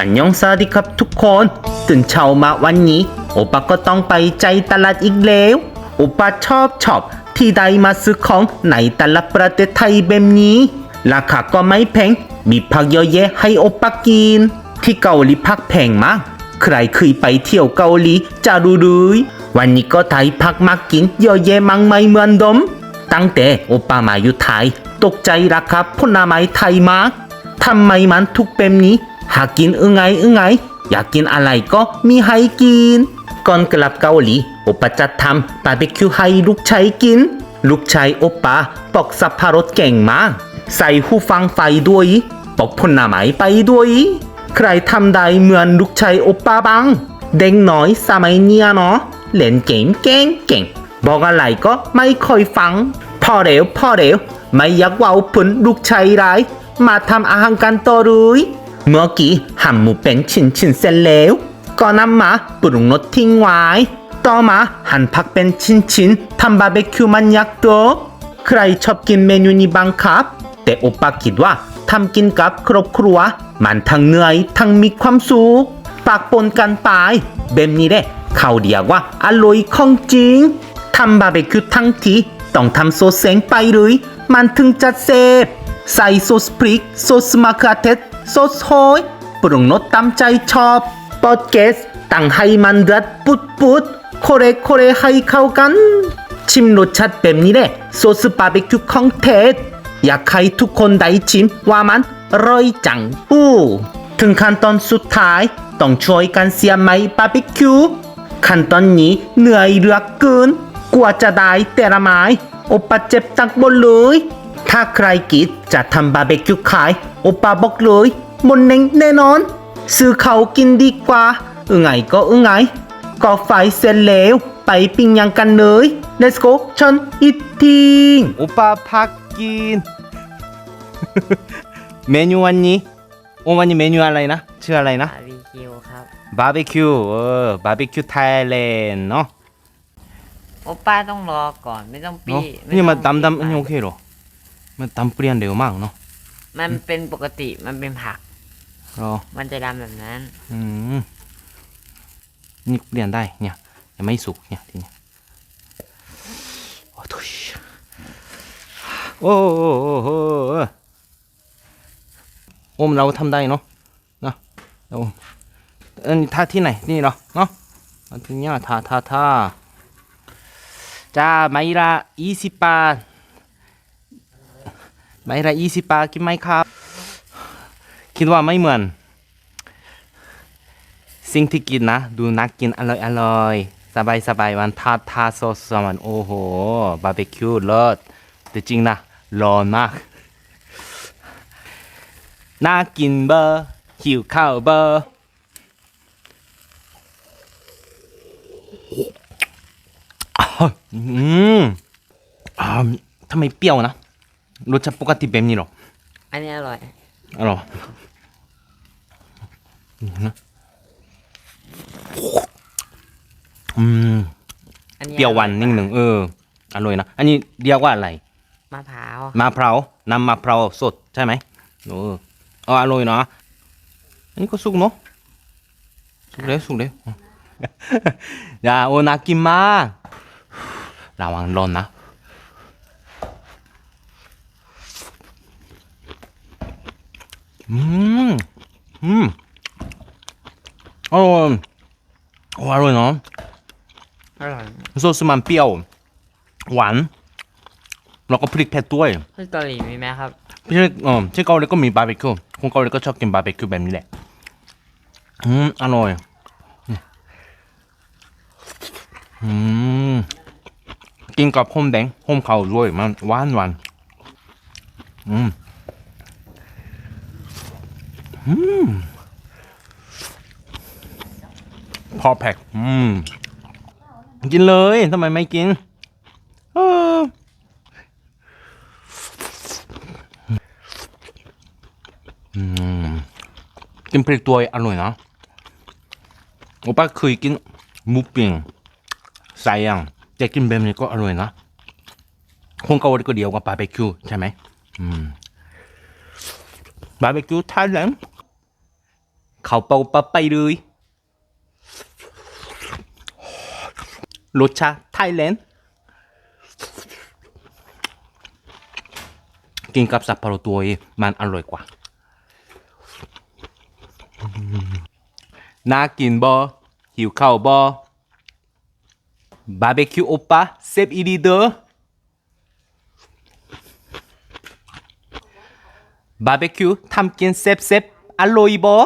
อันยองสวัสดีครับทุกคน ตื่นเช้ามาวันนี้ โอปาก็ต้องไปใจตลาดอีกแล้วโอปาชอบชอบที่ได้มาซื้อของในตลาดประเทศไทยแบบนี้ ราคาก็ไม่แพงมีผักเยอะแยะให้โอปากิน ที่เกาหลีผักแพงมากใครเคยไปเที่ยวเกาหลีจะรู้เลยวันนี้ก็ไทยผักมากินเยอะแยะมากมายเหมือนเดิมตั้งแต่โอปามาอยู่ไทย ตกใจราคาผลไม้ไทยมากทำไมมันถูกแบบนี้ หากินอึงไงอึงไง อยากกินอะไรก็มีให้กิน ก่อนกลับเกาหลีโอปาจะทำบาร์บีคิวให้ลูกชายกิน ลูกชายโอปาปอกสับปะรดเก่งมาก ใส่หูฟังไฟด้วย ปอกผลไม้ไปด้วย ใครทำได้เหมือนลูกชายโอปาบ้าง เด็กน้อยสมัยเนี้ยเนาะเล่นเกมเก่งเก่งบอกอะไรก็ไม่ค่อยฟังพอเร็วพอเร็วไม่อยากเว่าผลลูกชายร้ายมาทำอาหารกันต่อเลย เมื่อกี้หั่นหมูเป็นชิ้นเสร็จแล้วก็นำมาปรุงรสทิ้งไว้ ต่อมาหั่นผักเป็นชิ้นๆทำบาร์บีคิวมันยักษ์โตใครชอบกินเมนูนี้บ้างครับ แต่โอปาคิดว่าทำกินกับครอบครัว มันทั้งเหนื่อยทั้งมีความสุขปากปนกันไปแบบนี้แหละเขาเรียกว่าอร่อยของจริงทำบาร์บีคิวทั้งทีต้องทำโซสเซงไปเลยมันถึงจะเซฟใส่โซสพริกโซสมะเขือเทศ โซสโฮยปรุงรสตามใจชอบปอดแกสตั้งให้มันเดือดปุดปุดๆโคเรโคเรให้เข้ากัน ชิมรสชาติแบบนี้แหละโซสบาร์บีคิวของเทศอยากให้ทุกคนได้ชิมว่ามันร่อยจังปู้ถึงขั้นตอนสุดท้ายต้องช่วยกันเสียบไม้บาร์บีคิวขั้นตอนนี้เหนื่อยเหลือเกินกว่าจะได้แต่ละไม้โอปาเจ็บตักบนเลย ถ้าใครกิดจะทำบาร์บีคิวขายโอปาบอกเลยมนเน่งแน่นอน ซื้อเขากินดีกว่าอือไงก็อือไงก็ไฟเสร็จแล้วไปปิ้งยังกันเลย let's go ชนอีทีงโอปาพักกิน เมนูวันนี้โอวันนี้เมนูอะไรนะชื่ออะไรนะ บาร์บีคิวครับ บาร์บีคิวเออบาร์บีคิวไทยแลนด์เนาะโอป้าต้องรอก่อนไม่ต้องปี้นี่มาดำดำนี่โอเคหรอ มันดำเปรี้ยนเร็วมากเนาะมันเป็นปกติมันเป็นผักอ๋อมันจะดำแบบนั้น อืมนี่เปลี่ยนได้เนี่ยยังไม่สุกเนี่ยทีเนี้ยโอ้ทุยโอ้โหโอ้โหโอมเราทำได้เนาะนะเราอันนี้ท่าที่ไหนนี่เหรอเนาะอันนี้ท่าท่าท่าจ้าไมละยี่สิบบาท ไมละยี่สิบบาทกินไหมครับ คิดว่าไม่เหมือน สิ่งที่กินนะ ดูนักกินอร่อยอร่อยสบายสบายวันทาทาซอสมันโอ้โห บาร์บีคิวเลิศแต่จริงนะ ร้อนมาก น่ากินเบอร์หิวข้าวเบอร์อืมทำไมเปรี้ยวนะ รสชาติปกติแบบนี้หรออันนี้อร่อย อร่อยอืมอันนี้เปรี้ยวหวานนิดหนึ่งเอออร่อยนะอันนี้เรียกว่าอะไรมะพร้าวมะพร้าวน้ำมะพร้าวสดใช่ไหมเออเอออร่อยนะอันนี้ก็สุกเนาะสุกเลยสุกเลยอย่าโอนากินมากระวังร้อนนะ อืมอืมอร่อยโอ้อร่อยเนาะอร่อยโซสมันเปรี้ยว หวาน แล้วก็พริกเผ็ดด้วยที่เกาหลีมีไหมครับไม่ใช่เออที่เกาหลีก็มีบาร์บีคิวคนเกาหลีก็ชอบกินบาร์บีคิวแบบนี้แหละ อืม อร่อย อืม กินกับหอมแดงหอมขาวด้วยมันหวานหวานอืมอืม พอแพ็กอืม กินเลยทำไมไม่กินอืมกินพริกตัวอร่อยนะโอป้าเคยกินหมูปิ้งใส่ยังแต่กินแบบนี้ก็อร่อยนะคนเกาหลีก็เดียวกับบาร์บีคิวใช่ไหมอืมบาร์บีคิวไทยแลนด์ เขาเปาป้าไปเลย รสชาติไทยแลนด์ กินกับสับปะรดตัวเองมันอร่อยกว่า น่ากินบอหิวข้าวบอบาร์บีคิวโอป้าเซฟอีดีเดอบาร์บีคิวทำกินเซฟเซฟอร่อยบอ